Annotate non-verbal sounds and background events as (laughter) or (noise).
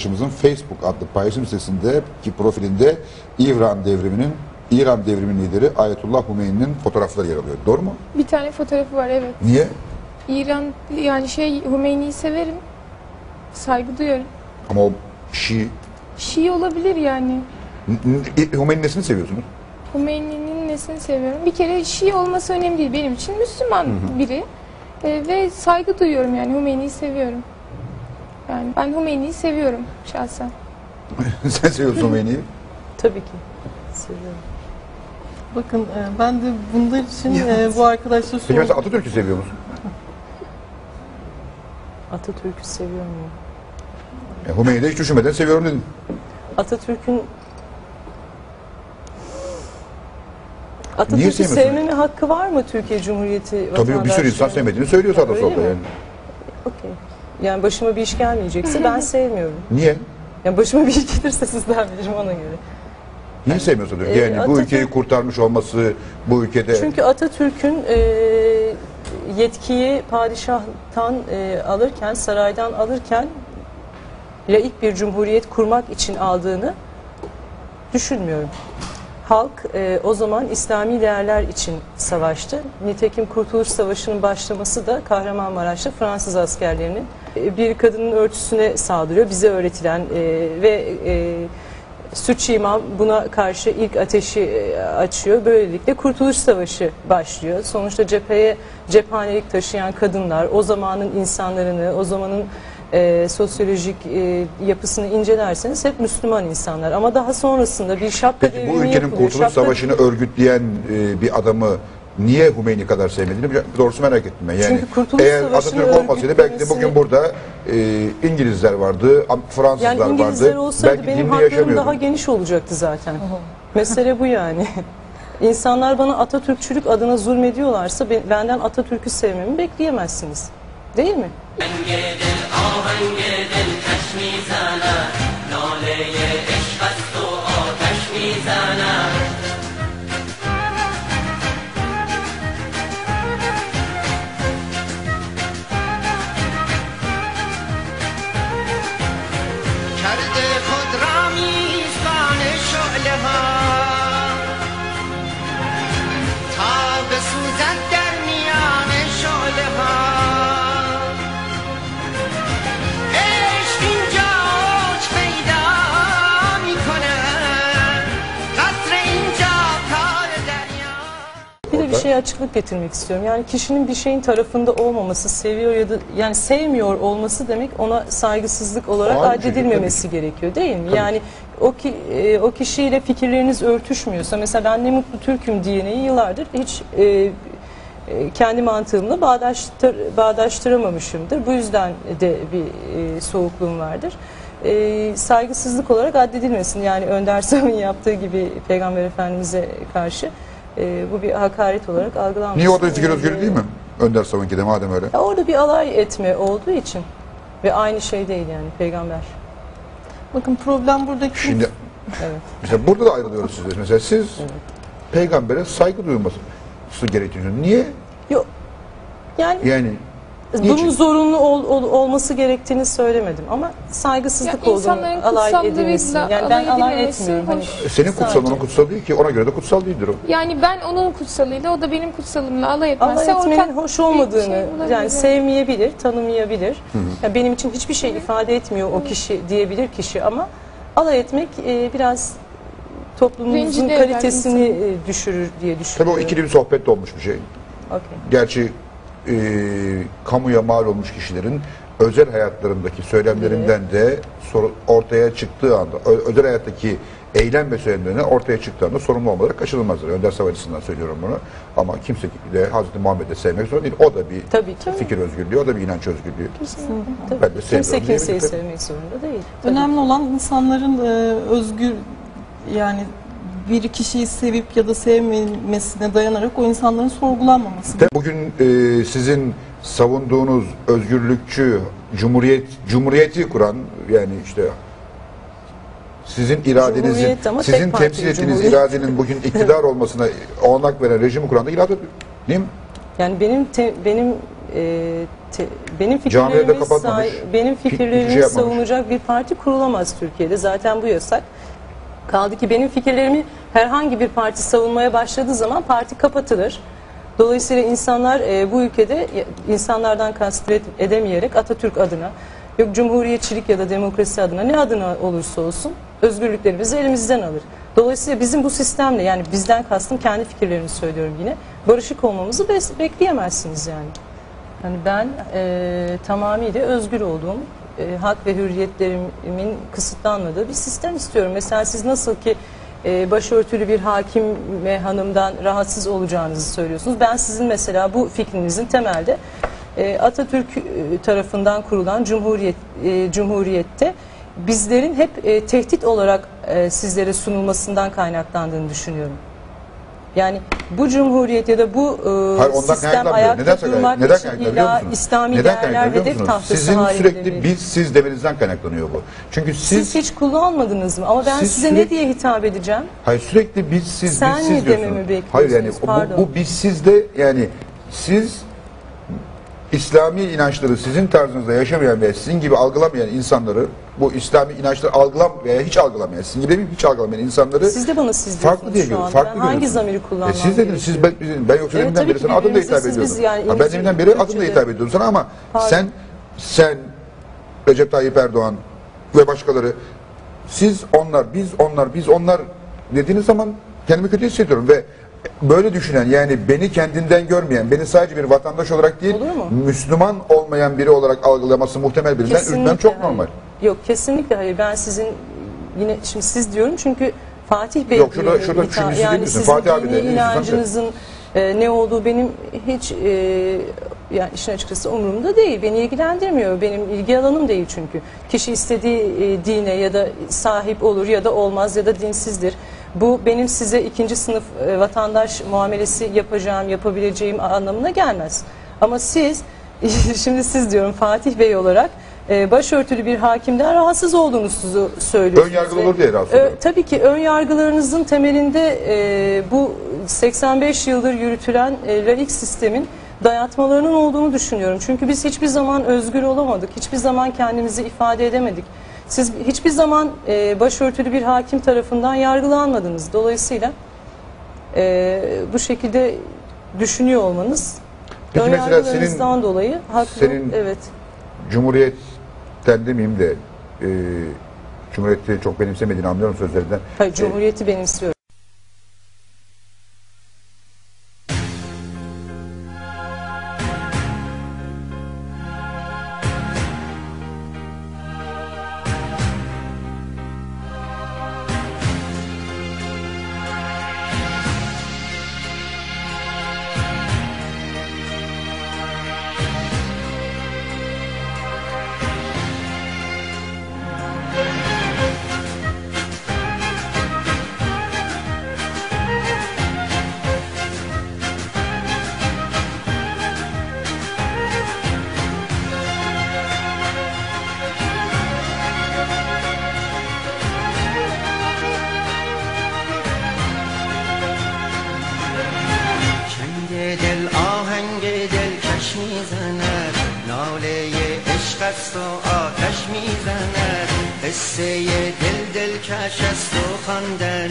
arkadaşımızın Facebook adlı paylaşım sitesinde ki profilinde İran devriminin İran devriminin lideri Ayetullah Hümeyni'nin fotoğrafları yer alıyor. Doğru mu? Bir tane fotoğrafı var evet. Niye? İran yani şey Hümeyni'yi severim. Saygı duyuyorum. Ama o Şii... Şii olabilir yani. N- n- Hümeyni nesini seviyorsunuz? Hümeyni'nin nesini seviyorum? Bir kere Şii olması önemli değil. Benim için Müslüman biri. Ee, ve saygı duyuyorum yani Hümeyni'yi seviyorum. Yani ben Hümeyni'yi seviyorum şahsen. (laughs) Sen seviyorsun Hümeyni'yi. Tabii ki. Seviyorum. Bakın e, ben de bunlar için e, bu arkadaşla Peki sordum. mesela Atatürk'ü seviyor musun? (laughs) Atatürk'ü seviyor muyum? E, Hümeyni'yi de hiç düşünmeden seviyorum dedin. Atatürk'ün Atatürk'ü sevmiyorsun? sevmeme hakkı var mı Türkiye Cumhuriyeti Tabii bir sürü insan vatandaşlarının? sevmediğini söylüyor sağda Öyle solda mi? yani. Okey. Yani başıma bir iş gelmeyecekse ben (laughs) sevmiyorum. Niye? Yani başıma bir iş gelirse sizden bilirim ona göre. Niye sevmiyorsun? e, Yani bu Atatürk- ülkeyi kurtarmış olması, bu ülkede... Çünkü Atatürk'ün e, yetkiyi padişahtan e, alırken, saraydan alırken laik bir cumhuriyet kurmak için aldığını düşünmüyorum. Halk e, o zaman İslami değerler için savaştı. Nitekim Kurtuluş Savaşı'nın başlaması da Kahramanmaraş'ta Fransız askerlerinin e, bir kadının örtüsüne saldırıyor. Bize öğretilen e, ve e, Sütçü İmam buna karşı ilk ateşi e, açıyor. Böylelikle Kurtuluş Savaşı başlıyor. Sonuçta cepheye cephanelik taşıyan kadınlar, o zamanın insanlarını, o zamanın e, sosyolojik e, yapısını incelerseniz hep Müslüman insanlar. Ama daha sonrasında bir şapka Peki bu ülkenin yapılıyor. Kurtuluş Şapka- Savaşı'nı örgütleyen e, bir adamı niye Hümeyni kadar sevmediğini doğrusu merak ettim ben. Yani Çünkü Kurtuluş eğer Atatürk olmasaydı belki de bugün burada e, İngilizler vardı, Fransızlar Yani İngilizler vardı. olsaydı belki benim haklarım daha geniş olacaktı zaten. Mesele bu yani. (laughs) İnsanlar bana Atatürkçülük adına zulmediyorlarsa be- benden Atatürk'ü sevmemi bekleyemezsiniz. Değil mi? آهنگ دل آهنگ دل کش می‌زند. ناله عشق است و آتش می‌زند. Şeye açıklık getirmek istiyorum. Yani kişinin bir şeyin tarafında olmaması, seviyor ya da yani sevmiyor olması demek ona saygısızlık olarak şey, addedilmemesi gerekiyor değil mi? Yani o ki e, o kişiyle fikirleriniz örtüşmüyorsa mesela ben ne mutlu Türk'üm diyeneyi yıllardır hiç e, e, kendi mantığımla bağdaştır, bağdaştıramamışımdır. Bu yüzden de bir e, soğukluğum vardır. E, saygısızlık olarak addedilmesin. Yani Önder Sam'ın yaptığı gibi Peygamber Efendimiz'e karşı e, bu bir hakaret olarak algılanmasın. Niye orada fikir E, özgürlüğü değil mi? Önder Savunki de madem öyle. ya orada bir alay etme olduğu için ve aynı şey değil yani peygamber. Bakın problem buradaki Şimdi Evet. mesela burada da ayrılıyoruz siz. Mesela siz peygambere saygı duyulması gerekiyor. Niye? Yok. Yani Yani bunun niçin? zorunlu ol- ol- olması gerektiğini söylemedim ama saygısızlık Ya olduğunu alay edilmesi. Yani ben alay alay etmiyorum. Hani senin kutsal sadece- onun kutsal değil ki. Ona göre de kutsal değildir o. Yani ben onun kutsalıyla o da benim kutsalımla alay alay etmezse etmenin ortak hoş bir olmadığını şey yani sevmeyebilir, tanımayabilir. Ya benim için hiçbir şey ifade etmiyor o kişi diyebilir kişi ama alay etmek e, biraz toplumumuzun Rencide kalitesini e, düşürür diye Tabii düşünüyorum. o ikili bir sohbet de olmuş bir şey. Okey. Gerçi e, kamuya mal olmuş kişilerin özel hayatlarındaki söylemlerinden de soru- ortaya çıktığı anda, ö- özel hayattaki eylem ve söylemlerine ortaya çıktığı anda sorumlu olmaları kaçınılmazdır. Önder Sav açısından söylüyorum bunu. Ama kimse de Hazreti Muhammed'i sevmek zorunda değil. O da bir Tabii ki. fikir özgürlüğü, o da bir inanç özgürlüğü. Tabii. Ben de Kimse sevmiyorum kimseyi diyebilirim. sevmek zorunda değil. Tabii. önemli olan insanların e, özgür yani bir kişiyi sevip ya da sevmemesine dayanarak o insanların sorgulanmaması. De Bugün e, sizin savunduğunuz özgürlükçü, cumhuriyet cumhuriyeti kuran yani işte sizin iradenizin, sizin temsil ettiğiniz cumhuriyet. iradenin bugün (laughs) iktidar olmasına olanak veren rejimi kuran da irade değil mi? Yani benim te- benim e, te- benim fikirlerimi benim fikirlerimi şey yapmamış. savunacak bir parti kurulamaz Türkiye'de. Zaten bu yasak. Kaldı ki benim fikirlerimi herhangi bir parti savunmaya başladığı zaman parti kapatılır. Dolayısıyla insanlar e, bu ülkede insanlardan kastet edemeyerek Atatürk adına yok cumhuriyetçilik ya da demokrasi adına ne adına olursa olsun özgürlüklerimizi elimizden alır. Dolayısıyla bizim bu sistemle yani bizden kastım kendi fikirlerimi söylüyorum yine barışık olmamızı bekleyemezsiniz yani. Yani ben e, tamamıyla özgür olduğum, e, hak ve hürriyetlerimin kısıtlanmadığı bir sistem istiyorum. Mesela siz nasıl ki e, başörtülü bir hakim ve hanımdan rahatsız olacağınızı söylüyorsunuz. Ben sizin mesela bu fikrinizin temelde e, Atatürk e, tarafından kurulan Cumhuriyet e, Cumhuriyette bizlerin hep e, tehdit olarak e, sizlere sunulmasından kaynaklandığını düşünüyorum. Yani bu cumhuriyet ya da bu e, Hayır ondan sistem ayakta Neden, durmak neden için illa? İslami Neden değerler hedef tahtası Sizin sürekli geliyor. biz siz demenizden kaynaklanıyor bu. Çünkü siz, Siz hiç kullanmadınız mı? Ama ben Siz size sürekli- ne diye hitap edeceğim? hayır sürekli biz siz Sen biz siz dememi diyorsunuz. bekliyorsunuz? Hayır yani bu, bu biz sizde yani siz İslami inançları sizin tarzınızda yaşamayan veya sizin gibi algılamayan insanları bu İslami inançları algılam veya hiç algılamayan sizin gibi hiç algılamayan insanları Siz de bana siz farklı diye anda. Farklı Ben hangi görüyorsunuz. zamiri kullanmam E siz dediniz siz ben, ben yoksa Evet, deminden beri sana adımla hitap ediyordum. yani Ha, ben deminden beri adımla hitap ediyorum sana ama Pardon. sen sen Recep Tayyip Erdoğan ve başkaları siz onlar biz onlar biz onlar dediğiniz zaman kendimi kötü hissediyorum ve böyle düşünen yani beni kendinden görmeyen, beni sadece bir vatandaş olarak değil, Olur mu? Müslüman olmayan biri olarak algılaması muhtemel birinden Kesinlikle üzmem çok hayır. normal. Yok kesinlikle hayır. Ben sizin yine şimdi siz diyorum çünkü Fatih Bey Yok, şurada- diye şurada hitap- şimdi siz yani sizin Fatih abi de, inancınızın e, ne olduğu benim hiç e, yani işin açıkçası umurumda değil. Beni ilgilendirmiyor. Benim ilgi alanım değil çünkü. Kişi istediği e, dine ya da sahip olur ya da olmaz ya da dinsizdir. Bu benim size ikinci sınıf e, vatandaş muamelesi yapacağım, yapabileceğim anlamına gelmez. Ama siz, (laughs) şimdi siz diyorum Fatih Bey olarak e, başörtülü bir hakimden rahatsız olduğunuzu söylüyorsunuz. Ön yargılı olur diye rahatsız e, oluyorum. Tabii ki ön yargılarınızın temelinde e, bu 85 yıldır yürütülen e, laik sistemin dayatmalarının olduğunu düşünüyorum. Çünkü biz hiçbir zaman özgür olamadık, hiçbir zaman kendimizi ifade edemedik. Siz hiçbir zaman e, başörtülü bir hakim tarafından yargılanmadınız. Dolayısıyla e, bu şekilde düşünüyor olmanız Peki ön mesela senin- dolayı haklı. senin- evet. Cumhuriyetten demeyeyim de e, Cumhuriyeti çok benimsemediğini anlıyorum sözlerinden. Hayır, Cumhuriyeti benimsiyorum. است و آتش می‌زند. قصه دل دل کش است و خواندنی